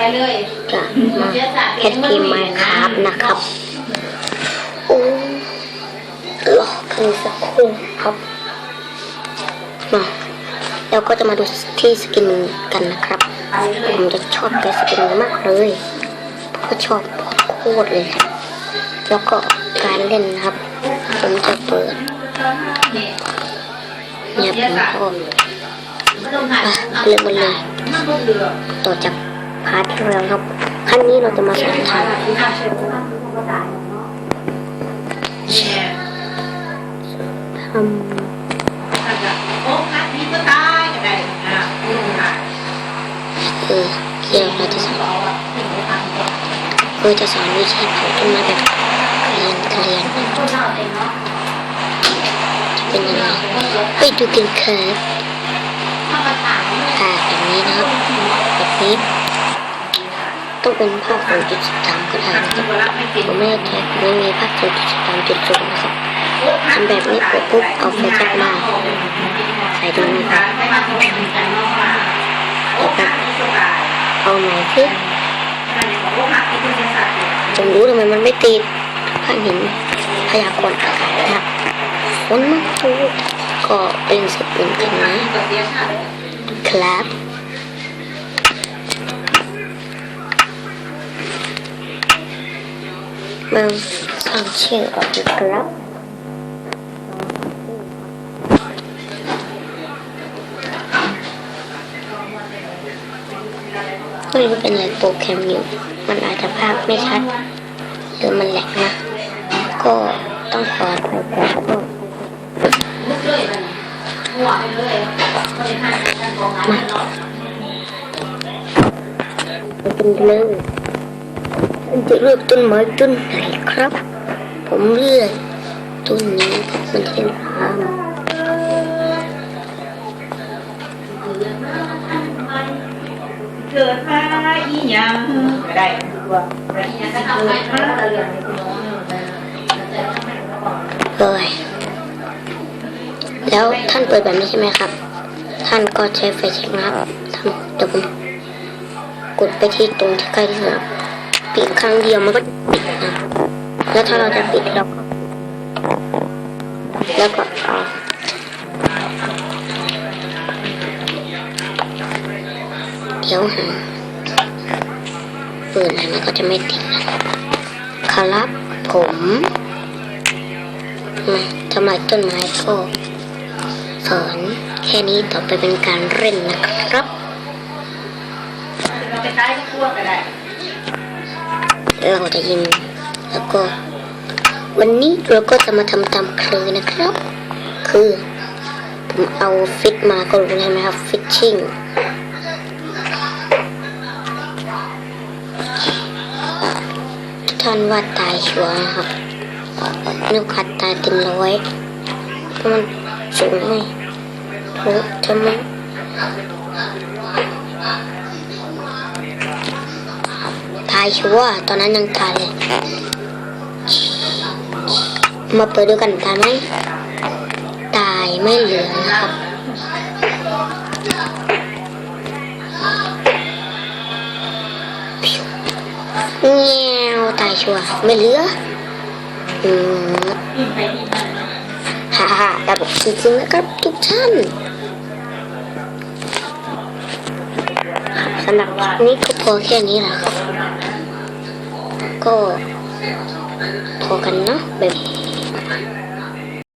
ไปเลยจะมาแคทเกมไมค์ครับนะครับ โอ้รอกันสักครู่ครับมาเราก็จะมาดูที่สกินกันนะครับ ผมจะชอบแต่สกินนี้มากเลยเพราะชอบโคตรเลยครับ แล้วก็การเล่นนะครับ ผมจะเปิดเนี่ยผมก็อะเริ่มกันเลยต่อจาก พาร์ทที่แล้วครับครั้งนี้เราจะมาสอนทำทำเออเกี่ยวเราจะสอนเออจะสอนวิธีเผาต้นไม้แบบเรียนเรียนจะเป็นยังไงไปดูกันครับภาพแบบนี้นะครับแบบนี้ ต้องเป็นภาพของจุดสตามก็ได้นะครับผมไม่ได้แท็กไม่มีภาพของจุดสตามจุดสูงนะครับทำแบบนี้กดปุ๊บเอาไฟแจ็คมาใส่ตรงนี้ครับแล้วก็เอาไหนสิผมรู้ทำไมมันไม่ติดท่านเห็นพยากรณ์อากาศนะครับฝนมันตกก็เป็นสุดเหมือนกันนะครับ มาสร้างชื่อก่อนดีครับไม่รู้เป็นอะไรโปรแกรมอยู่ มันอาจจะภาพไม่ชัด หรือมันแหลกนะ ก็ต้องขออภัยก่อนก็มาไปกันเลย คุณจะเลือกต้นไม้ต้นไหนครับ ผมเลือกต้นนี้มันเป็นพามเกิดมาอีหยังได้ตัวเกิดมาเลยแล้วท่านเปิดแบบนี้ใช่ไหมครับ ท่านก็ใช้ไฟแช็กนะครับทำเดี๋ยวผมกดไปที่ตรงที่ใกล้ที่สุด ปิดครั้งเดียวมันก็ปิดนะแล้วถ้าเราจะปิดเราก็แล้วก็เอาเดี๋ยวหาเปิดอะไรมันก็จะไม่ติดครับผมมาทำลายต้นไม้ก็สอนแค่นี้ต่อไปเป็นการเล่นนะครับ เราได้เราจะยิงแล้วก็ วันนี้เราก็จะมาทำตามเคยนะครับ คือ ผมเอาฟิตมาก็รู้ใช่ไหมครับฟิชชิ่งท่านว่าตายชัวร์นะครับนึกขัดตายเต็มร้อยเพราะมันสูงไหมโถทำไมายชัวตอนนั้นยังตายเลย มาเปิดดูกันตายไหม ตายไม่เหลือนะครับเงี้ยวตายชัวไม่เหลืออืมฮ่าฮ่าระบบจริงๆนะครับทุกท่านสำหรับนี้ก็พอแค่นี้แหละครับ ก็พอกันนะแบบ